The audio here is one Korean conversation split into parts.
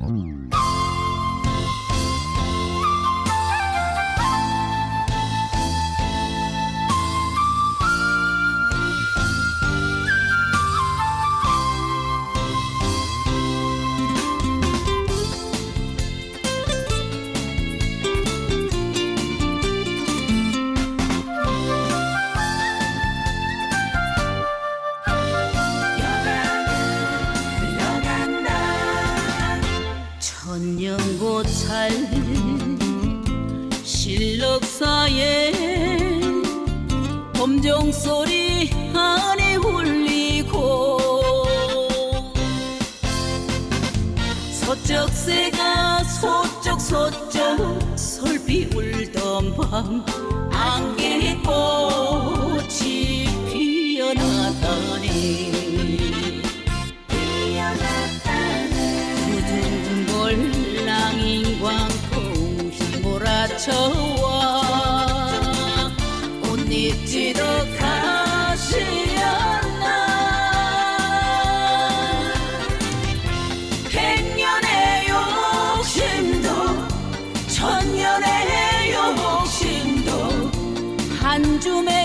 천 범종소리 안에 울리고 서쪽새가 소쩍 솔비 울던 밤 안개꽃이 피어나다니. 푸른 볼랑인 광 풍시 몰아쳐와 꽃잎지도 가시 않나. 백년의 욕심도 천년의 욕심도 한 줌의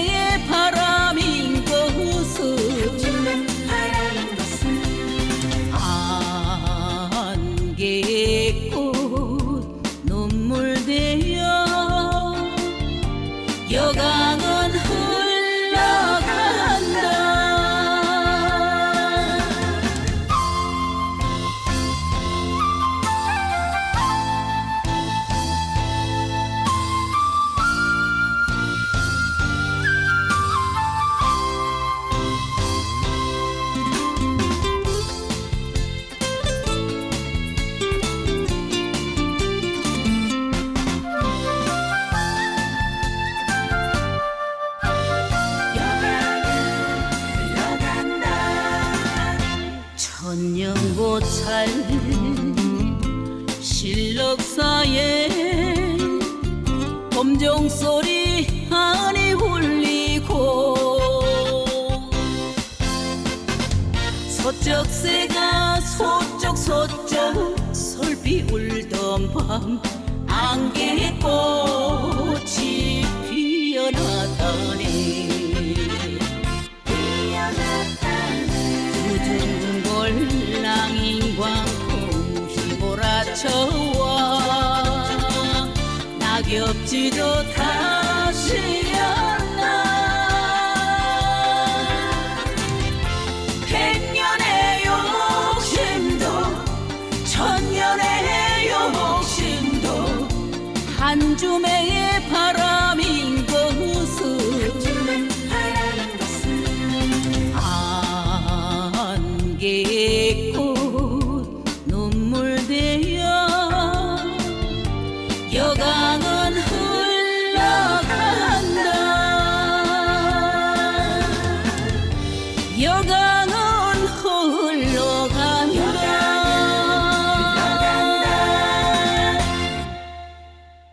고찰 실력사에 범종소리 안에 울리고 서쪽 새가 소쩍 소쩍 솔비 울던 밤 안개꽃 몰아쳐와 낙엽지도 다시